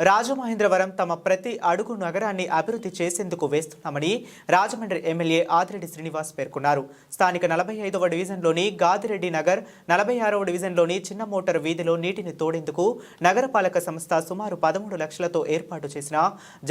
రాజమహేంద్రవరం తమ ప్రతి అడుగు నగరాన్ని అభివృద్ధి చేసేందుకు వేస్తున్నామని రాజమండ్రి ఎమ్మెల్యే ఆదిరెడ్డి శ్రీనివాస్ పేర్కొన్నారు. స్థానిక నలభై ఐదవ డివిజన్లోని గాదిరెడ్డి నగర్ నలభై ఆరవ డివిజన్లోని చిన్న మోటార్ వీధిలో నీటిని తోడేందుకు నగరపాలక సంస్థ సుమారు పదమూడు లక్షలతో ఏర్పాటు చేసిన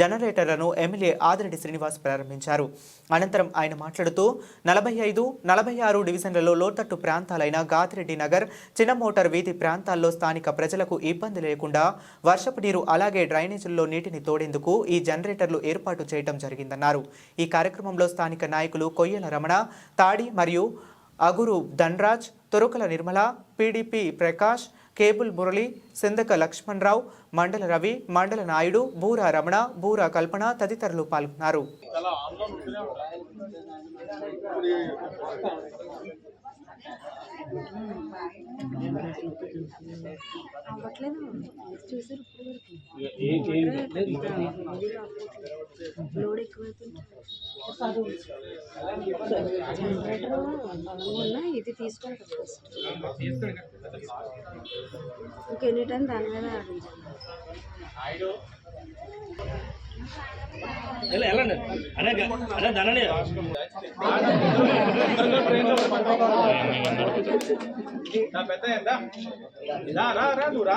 జనరేటర్లను ఎమ్మెల్యే ఆదిరెడ్డి శ్రీనివాస్ ప్రారంభించారు. అనంతరం ఆయన మాట్లాడుతూ నలభై ఐదు నలభై ఆరు డివిజన్లలో లోతట్టు ప్రాంతాలైన గాదిరెడ్డి నగర్ చిన్న మోటార్ వీధి ప్రాంతాల్లో స్థానిక ప్రజలకు ఇబ్బంది లేకుండా వర్షపు నీరు అలాగే డ్రైనేజీల్లో నీటిని తోడేందుకు ఈ జనరేటర్లు ఏర్పాటు చేయడం జరిగిందన్నారు. ఈ కార్యక్రమంలో స్థానిక నాయకులు కొయ్యల రమణ తాడి మరియు అగురు ధన్రాజ్ తొరుకల నిర్మల పీడీపీ ప్రకాష్ కేబుల్ మురళి సిందక లక్ష్మణరావు మండల రవి మండల నాయుడు బూరా రమణ బూరా కల్పన తదితరులు పాల్గొన్నారు. అవ్వట్లేదు? చూసారు ఇప్పుడు లోడ్ ఎక్కువైపోయింది జనరేటర్ ఇది తీసుకోండి ఫస్ట్ ఇంకా ఎనీ టైం దాని మీద వెళ్ళండి అరే అరే పెద్ద ఎంత రా రా రా నువ్వు రా.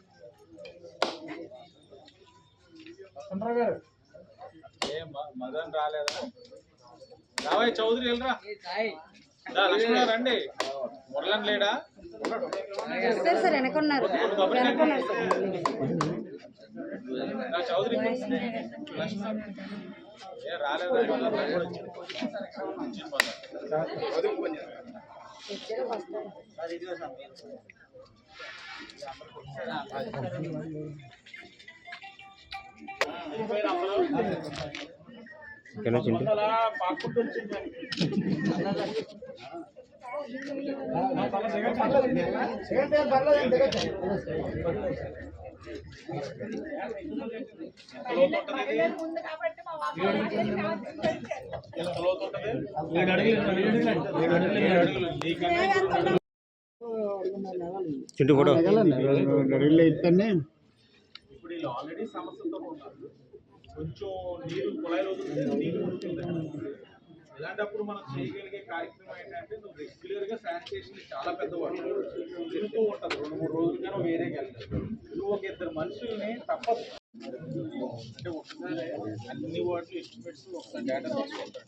గారు. మదన్ రాలేదా? రావయ్య చౌదరి వెళ్ళరా? లక్ష్మణ రండి. మురళన్ లేడా? సార్ సార్ వెనకున్నారు. వెనకున్నారు సార్. చౌదరి. రాలేదా? చింటూ ఫోటో ఇప్పుడు వీళ్ళు ఆల్రెడీ సమస్యతో ఉన్నారు కొంచెం నీరు కుళాయి రోజు నీరు ఉంటుంది ఇలాంటప్పుడు మనం చేయగలిగే కార్యక్రమం ఏంటంటే నువ్వు రెగ్యులర్గా శానిటేషన్ చాలా పెద్దవాడు తిరుగుతూ ఉంటుంది రెండు మూడు రోజులుగానో వేరేకి వెళ్తావు నువ్వు ఒక ఇద్దరు మనుషుల్ని తప్పదు. అంటే ఒకసారి అన్ని వాటిలో ఎస్టిమేట్స్ ఒకసారి డేటా తీసుకుంటాడు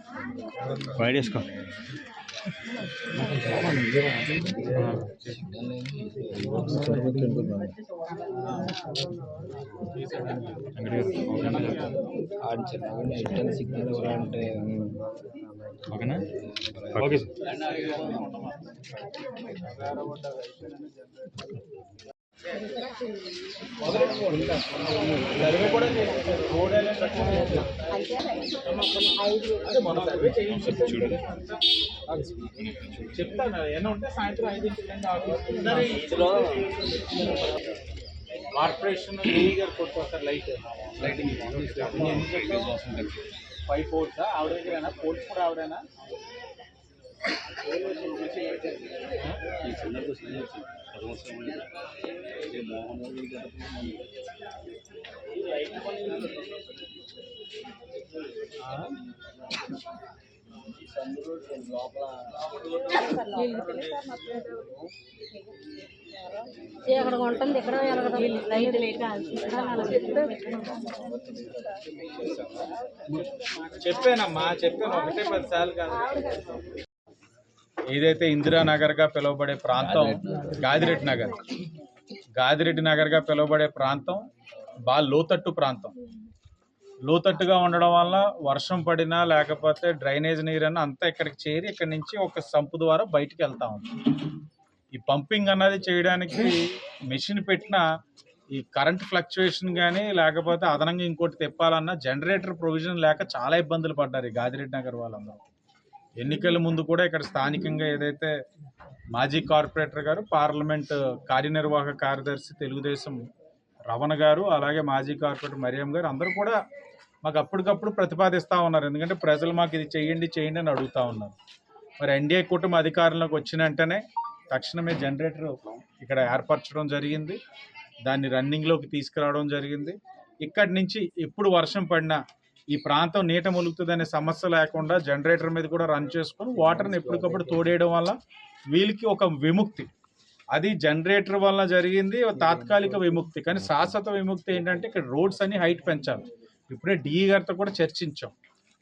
వైడ్ వేసుకో సిగ్నల్ అంటే ఓకేనా ఓకే. చెప్తాను ఏమైనా ఉంటే సాయంత్రం ఆఫీస్ కార్పొరేషన్ గారు లైట్ లైటింగ్ ఫైవ్ ఫోర్స్ ఆవిడ దగ్గరేనా ఫోర్స్ కూడా ఆవిడైనా ఇక్కడ ఉంటుంది ఇక్కడ లైట్ లేక చెప్పానమ్మా చెప్పాను. ఒకటే పది సార్లు కాదు. ఏదైతే ఇందిరానగర్గా పిలువబడే ప్రాంతం గాదిరెడ్డి నగర్. గాదిరెడ్డి నగర్గా పిలువబడే ప్రాంతం బాగా లోతట్టు ప్రాంతం. లోతట్టుగా ఉండడం వల్ల వర్షం పడినా లేకపోతే డ్రైనేజ్ నీరన్నా అంతా ఇక్కడికి చేరి ఇక్కడి నుంచి ఒక సంపు ద్వారా బయటికి వెళ్తా ఉంది. ఈ పంపింగ్ అన్నది చేయడానికి మెషిన్ పెట్టిన ఈ కరెంట్ ఫ్లక్చుయేషన్ కానీ లేకపోతే అదనంగా ఇంకోటి తిప్పాలన్నా జనరేటర్ ప్రొవిజన్ లేక చాలా ఇబ్బందులు పడ్డారు ఈ గాదిరెడ్డి నగర్ వాళ్ళందరూ. ఎన్నికల ముందు కూడా ఇక్కడ స్థానికంగా ఏదైతే మాజీ కార్పొరేటర్ గారు పార్లమెంట్ కార్యనిర్వాహక కార్యదర్శి తెలుగుదేశం రమణ గారు అలాగే మాజీ కార్పొరేటర్ మరియం గారు అందరూ కూడా మాకు అప్పటికప్పుడు ప్రతిపాదిస్తూ ఉన్నారు. ఎందుకంటే ప్రజలు మాకు ఇది చేయండి చేయండి అని అడుగుతూ ఉన్నారు. మరి ఎన్డీఏ కూటమి అధికారంలోకి వచ్చిన వెంటనే తక్షణమే జనరేటర్ ఇక్కడ ఏర్పరచడం జరిగింది. దాన్ని రన్నింగ్లోకి తీసుకురావడం జరిగింది. ఇక్కడి నుంచి ఎప్పుడు వర్షం పడినా ఈ ప్రాంతం నీట ములుగుతుందనే సమస్య లేకుండా జనరేటర్ మీద కూడా రన్ చేసుకొని వాటర్ని ఎప్పటికప్పుడు తోడేయడం వల్ల వీళ్ళకి ఒక విముక్తి. అది జనరేటర్ వల్ల జరిగింది తాత్కాలిక విముక్తి. కానీ శాశ్వత విముక్తి ఏంటంటే ఇక్కడ రోడ్స్ అన్ని హైట్ పెంచాలి. ఇప్పుడే డిఈ గారితో కూడా చర్చించాం.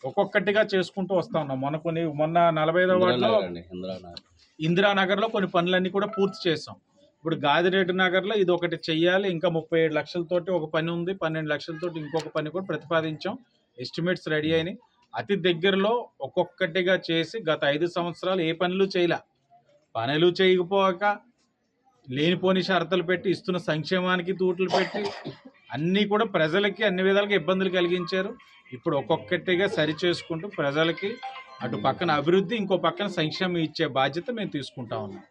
ఒక్కొక్కటిగా చేసుకుంటూ వస్తా ఉన్నాం. మొన్న కొన్ని మొన్న నలభై ఐదో వార్డులో ఇందిరానగర్లో కొన్ని పనులన్నీ కూడా పూర్తి చేసాం ఇప్పుడు గాదిరెడ్డి నగర్లో ఇది ఒకటి చెయ్యాలి. ఇంకా ముప్పై ఏడు లక్షలతోటి ఒక పని ఉంది. పన్నెండు లక్షలతోటి ఇంకొక పని కూడా ప్రతిపాదించాం. ఎస్టిమేట్స్ రెడీ అయినాయి. అతి దగ్గరలో ఒక్కొక్కటిగా చేసి గత ఐదు సంవత్సరాలు ఏ పనులు చేయలే. పనులు చేయకపోక లేనిపోని షరతులు పెట్టి ఇస్తున్న సంక్షేమానికి తూట్లు పెట్టి అన్నీ కూడా ప్రజలకి అన్ని విధాలుగా ఇబ్బందులు కలిగించారు. ఇప్పుడు ఒక్కొక్కటిగా సరి చేసుకుంటూ ప్రజలకి అటు పక్కన అభివృద్ధి ఇంకో పక్కన సంక్షేమం ఇచ్చే బాధ్యత మేము తీసుకుంటా ఉన్నాం.